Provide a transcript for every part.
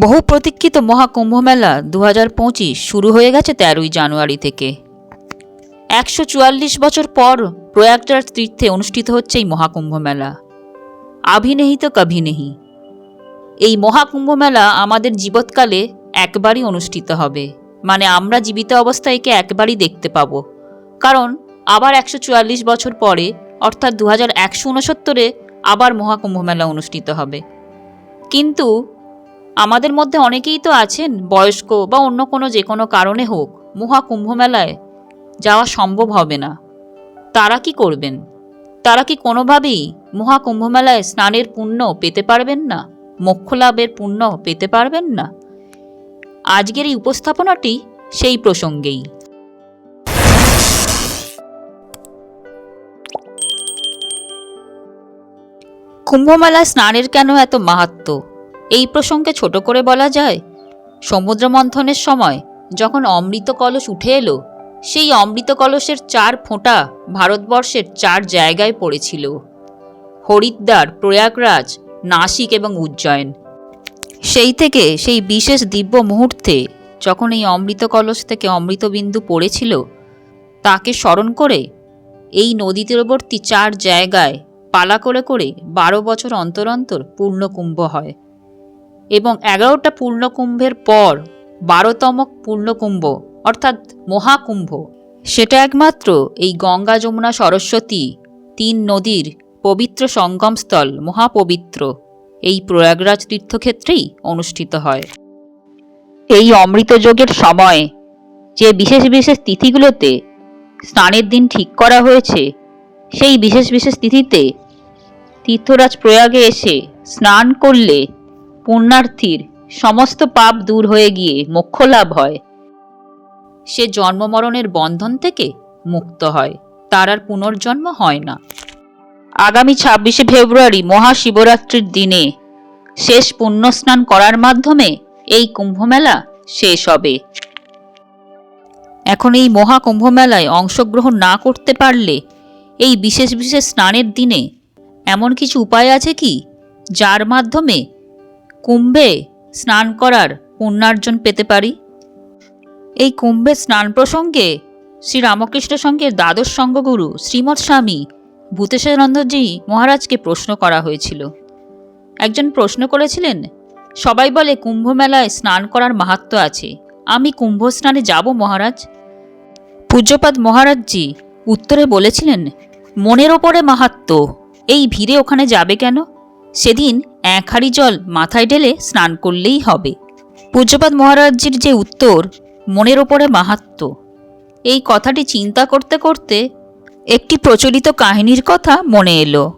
বহু প্রতীক্ষিত মহাকুম্ভমেলা দু হাজার পঁচিশ শুরু হয়ে গেছে তেরোই জানুয়ারি থেকে। একশো চুয়াল্লিশ বছর পর প্রয়াগরাজ তীর্থে অনুষ্ঠিত হচ্ছে এই মহাকুম্ভ মেলা আভিনেহি তো কভি নেহি এই মহাকুম্ভ মেলা আমাদের জীবৎকালে একবারই অনুষ্ঠিত হবে। মানে আমরা জীবিত অবস্থায় একে একবারই দেখতে পাবো। কারণ আবার একশো চুয়াল্লিশ বছর পরে, অর্থাৎ দু হাজার একশো উনসত্তরে, আবার মহাকুম্ভ মেলা অনুষ্ঠিত হবে। কিন্তু আমাদের মধ্যে অনেকেই তো আছেন, বয়স্ক বা অন্য কোনো যে কোনো কারণে হোক মহাকুম্ভ মেলায় যাওয়া সম্ভব হবে না। তারা কি করবেন? তারা কি কোনোভাবেই মহাকুম্ভ মেলায় স্নানের পুণ্য পেতে পারবেন না? মোক্ষ লাভের পুণ্য পেতে পারবেন না? আজকের এই উপস্থাপনাটি সেই প্রসঙ্গেই। কুম্ভমেলায় স্নানের কেন এত মাহাত্ম এই প্রসঙ্গে ছোট করে বলা যায় সমুদ্র মন্থনের সময় যখন অমৃত কলস উঠে এলো, সেই অমৃত কলসের চার ফোঁটা ভারতবর্ষের চার জায়গায় পড়েছিল। হরিদ্বার, প্রয়াগরাজ, নাসিক এবং উজ্জয়ন। সেই থেকে সেই বিশেষ দিব্য মুহূর্তে যখন এই অমৃত কলস থেকে অমৃতবিন্দু পড়েছিল, তাকে স্মরণ করে এই নদী তীরবর্তী চার জায়গায় পালা করে করে বারো বছর অন্তর অন্তর পূর্ণকুম্ভ হয়। এবং এগারোটা পূর্ণকুম্ভের পর বারোতম পূর্ণকুম্ভ, অর্থাৎ মহাকুম্ভ। সেটা একমাত্র এই গঙ্গা যমুনা সরস্বতী তিন নদীর পবিত্র সঙ্গমস্থল, মহাপবিত্র। এই প্রয়াগরাজ তীর্থক্ষেত্রেই অনুষ্ঠিত হয়। এই অমৃত যোগের সময় যে বিশেষ বিশেষ তিথিগুলোতে স্নানের দিন ঠিক করা হয়েছে, সেই বিশেষ বিশেষ তিথিতে তীর্থরাজ প্রয়াগে এসে স্নান করলে পুণ্যার্থীর সমস্ত পাপ দূর হয়ে গিয়ে মোক্ষ লাভ হয়। সে জন্মমরণের বন্ধন থেকে মুক্ত হয়। তার আর পুনর্জন্ম হয় না। আগামী ছাব্বিশে ফেব্রুয়ারি মহাশিবরাত্রির দিনে শেষ পুণ্যস্নান করার মাধ্যমে এই কুম্ভমেলা শেষ হবে। এখন এই মহাকুম্ভমেলায় অংশগ্রহণ না করতে পারলে এই বিশেষ বিশেষ স্নানের দিনে এমন কিছু উপায় আছে কি, যার মাধ্যমে কুম্ভে স্নান করার পুণ্যার্জন পেতে পারি? এই কুম্ভে স্নান প্রসঙ্গে শ্রী রামকৃষ্ণ সঙ্গের দ্বাদশ সঙ্গগুরু শ্রীমৎ স্বামী ভূতেশানন্দজি মহারাজকে প্রশ্ন করা হয়েছিল। একজন প্রশ্ন করেছিলেন, সবাই বলে কুম্ভ মেলায় স্নান করার মাহাত্ম আছে, আমি কুম্ভ স্নানে যাব মহারাজ? পূজ্যপাদ মহারাজজি উত্তরে বলেছিলেন, মনের ওপরে মাহাত্ম, এই ভিড়ে ওখানে যাবে কেন? সেদিন এক হাঁড়ি জল মাথায় ঢেলে স্নান করলেই হবে। পূজ্যপাদ মহারাজজির যে উত্তর, মনের ওপরে মাহাত্ম। এই কথাটি চিন্তা করতে করতে একটি প্রচলিত কাহিনীর কথা মনে এলো।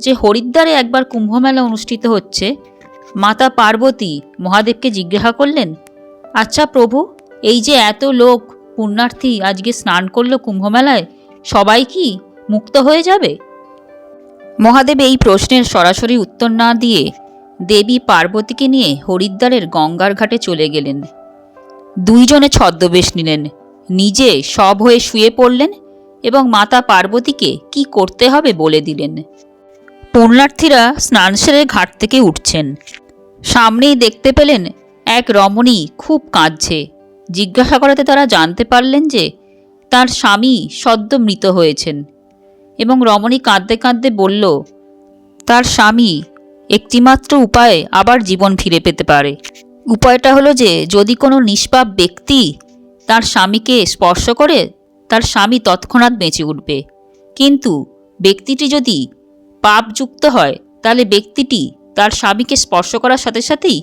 যে হরিদ্বারে একবার কুম্ভমেলা অনুষ্ঠিত হচ্ছে, মাতা পার্বতী মহাদেবকে জিজ্ঞাসা করলেন আচ্ছা প্রভু, এই যে এত লোক, পুণ্যার্থী আজকে স্নান করল কুম্ভমেলায়, সবাই কি মুক্ত হয়ে যাবে? মহাদেব এই প্রশ্নের সরাসরি উত্তর না দিয়ে দেবী পার্বতীকে নিয়ে হরিদ্বারের গঙ্গার ঘাটে চলে গেলেন। দুইজনে ছদ্মবেশ নিলেন। নিজে সব হয়ে শুয়ে পড়লেন এবং মাতা পার্বতীকে কি করতে হবে বলে দিলেন। পুণ্যার্থীরা স্নান সেরে ঘাট থেকে উঠছেন। সামনেই দেখতে পেলেন এক রমণী খুব কাঁদছে। জিজ্ঞাসা করাতে তারা জানতে পারলেন যে তার স্বামী সদ্য মৃত হয়েছেন। এবং রমণী কাঁদতে কাঁদতে বলল, তার স্বামী একটিমাত্র উপায়ে আবার জীবন ফিরে পেতে পারে। উপায়টা হলো যে, যদি কোনো নিষ্পাপ ব্যক্তি তার স্বামীকে স্পর্শ করে, তার স্বামী তৎক্ষণাৎ বেঁচে উঠবে। কিন্তু ব্যক্তিটি যদি পাপযুক্ত হয়, তাহলে ব্যক্তিটি তার স্বামীকে স্পর্শ করার সাথে সাথেই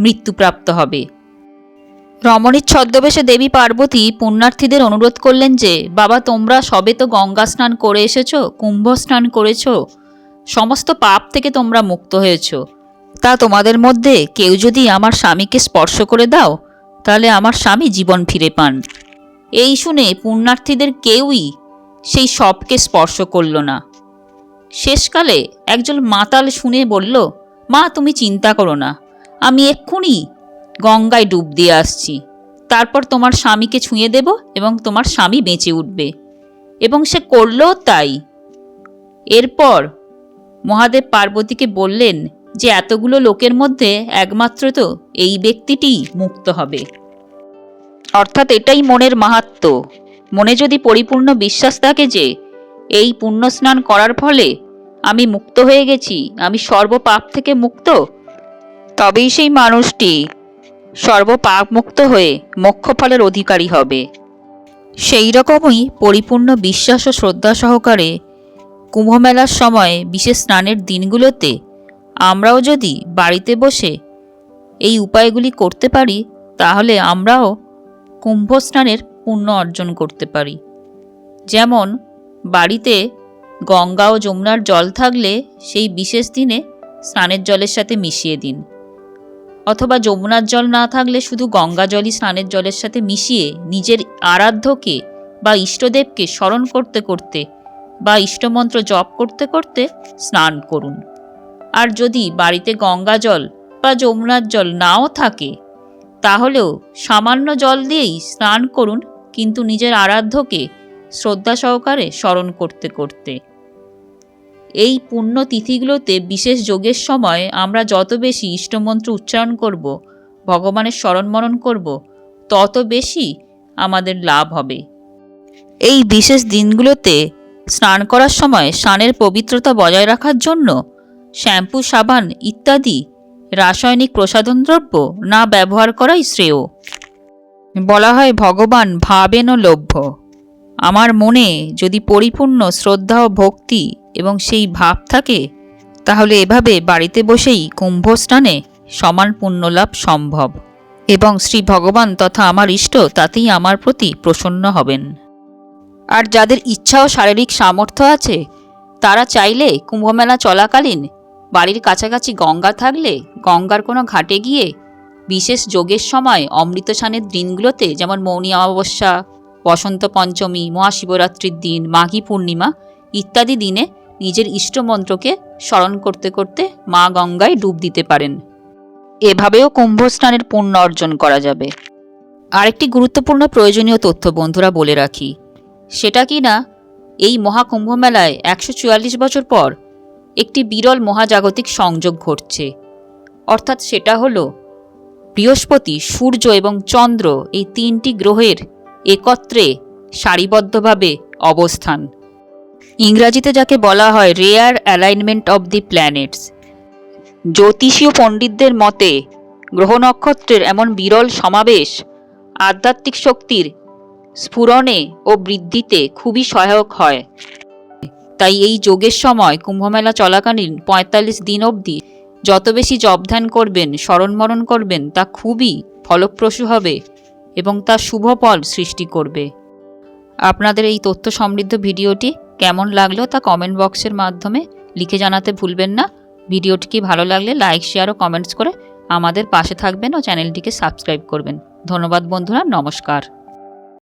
মৃত্যুপ্রাপ্ত হবে। রমণীর ছদ্মবেশে দেবী পার্বতী পুণ্যার্থীদের অনুরোধ করলেন যে, বাবা, তোমরা সবে তো গঙ্গা স্নান করে এসেছ, কুম্ভ স্নান করেছ, সমস্ত পাপ থেকে তোমরা মুক্ত হয়েছ। তা তোমাদের মধ্যে কেউ যদি আমার স্বামীকে স্পর্শ করে দাও, তাহলে আমার স্বামী জীবন ফিরে পান। এই শুনে পুণ্যার্থীদের কেউই সেই সবকে স্পর্শ করল না। শেষকালে একজন মাতাল শুনে বলল, মা, তুমি চিন্তা করো না, আমি এক্ষুনি গঙ্গায় ডুব দিয়ে আসছি। তারপর তোমার স্বামীকে ছুঁয়ে দেব এবং তোমার স্বামী বেঁচে উঠবে। এবং সে করলও তাই। এরপর মহাদেব পার্বতীকে বললেন যে, এতগুলো লোকের মধ্যে একমাত্র তো এই ব্যক্তিটিই মুক্ত হবে। অর্থাৎ এটাই মনের মাহাত্ম। মনে যদি পরিপূর্ণ বিশ্বাস থাকে যে, এই পুণ্য স্নান করার ফলে আমি মুক্ত হয়ে গেছি, আমি সর্বপাপ থেকে মুক্ত, তবেই সেই মানুষটি সর্বপাপ মুক্ত হয়ে মোক্ষফলের অধিকারী হবে। সেই রকমই পরিপূর্ণ বিশ্বাস ও শ্রদ্ধা সহকারে কুম্ভমেলার সময় বিশেষ স্নানের দিনগুলোতে আমরাও যদি বাড়িতে বসে এই উপায়গুলি করতে পারি, তাহলে আমরাও কুম্ভ স্নানের পুণ্য অর্জন করতে পারি। যেমন, বাড়িতে গঙ্গা ও যমুনার জল থাকলে সেই বিশেষ দিনে স্নানের জলের সাথে মিশিয়ে দিন। অথবা যমুনার জল না থাকলে শুধু গঙ্গা জলই স্নানের জলের সাথে মিশিয়ে নিজের আরাধ্যকে বা ইষ্টদেবকে স্মরণ করতে করতে বা ইষ্টমন্ত্র জপ করতে করতে স্নান করুন। আর যদি বাড়িতে গঙ্গা জল বা যমুনার জল নাও থাকে, তাহলেও সামান্য জল দিয়েই স্নান করুন, কিন্তু নিজের আরাধ্যকে শ্রদ্ধা সহকারে স্মরণ করতে করতে। এই পুণ্য তিথিগুলোতে বিশেষ যোগের সময় আমরা যত বেশি ইষ্টমন্ত্র উচ্চারণ করব, ভগবানের স্মরণ মরণ করব, তত বেশি আমাদের লাভ হবে। এই বিশেষ দিনগুলোতে স্নান করার সময় স্নানের পবিত্রতা বজায় রাখার জন্য শ্যাম্পু, সাবান ইত্যাদি রাসায়নিক প্রসাধন দ্রব্য না ব্যবহার করাই শ্রেয়। বলা হয়, ভগবান ভাবেন লভ্য। আমার মনে যদি পরিপূর্ণ শ্রদ্ধা ও ভক্তি এবং সেই ভাব থাকে, তাহলে এভাবে বাড়িতে বসেই কুম্ভ স্নানে সমান পুণ্যলাভ সম্ভব। এবং শ্রী ভগবান তথা আমার ইষ্ট তাতেই আমার প্রতি প্রসন্ন হবেন। আর যাদের ইচ্ছা ও শারীরিক সামর্থ্য আছে, তারা চাইলে কুম্ভমেলা চলাকালীন বাড়ির কাছাকাছি গঙ্গা থাকলে গঙ্গার কোনো ঘাটে গিয়ে বিশেষ যোগের সময় অমৃত স্নানের দিনগুলোতে যেমন মৌনী অমাবস্যা, বসন্ত পঞ্চমী, মহাশিবরাত্রির দিন, মাঘী পূর্ণিমা ইত্যাদি দিনে নিজের ইষ্টমন্ত্রকে স্মরণ করতে করতে মা গঙ্গায় ডুব দিতে পারেন। এভাবেও কুম্ভ স্নানের পুণ্য অর্জন করা যাবে। আরেকটি গুরুত্বপূর্ণ প্রয়োজনীয় তথ্য বন্ধুরা বলে রাখি। সেটা কি না? এই মহাকুম্ভ মেলায় একশো চুয়াল্লিশ বছর পর একটি বিরল মহাজাগতিক সংযোগ ঘটছে। অর্থাৎ সেটা হলো, বৃহস্পতি, সূর্য এবং চন্দ্র এই তিনটি গ্রহের একত্রে সারিবদ্ধভাবে অবস্থান। ইংরাজিতে যাকে বলা হয় rare alignment of the planets. জ্যোতিষীয় পণ্ডিতদের মতে, গ্রহ নক্ষত্রের এমন বিরল সমাবেশ আধ্যাত্মিক শক্তির স্ফুরণে ও বৃদ্ধিতে খুবই সহায়ক হয়। তাই এই যোগের সময় কুম্ভমেলা চলাকালীন পঁয়তাল্লিশ দিন অবধি যত বেশি জপ ধ্যান করবেন, স্মরণমরণ করবেন, তা খুবই ফলপ্রসূ হবে এবং তা শুভ ফল সৃষ্টি করবে। আপনাদের এই তথ্য সমৃদ্ধ ভিডিওটি কেমন লাগল তা কমেন্ট বক্সের মাধ্যমে লিখে জানাতে ভুলবেন না। ভিডিওটিকে ভালো লাগলে লাইক শেয়ার ও কমেন্টস করে আমাদের পাশে থাকবেন ও চ্যানেলটিকে সাবস্ক্রাইব করবেন। ধন্যবাদ বন্ধুরা, নমস্কার।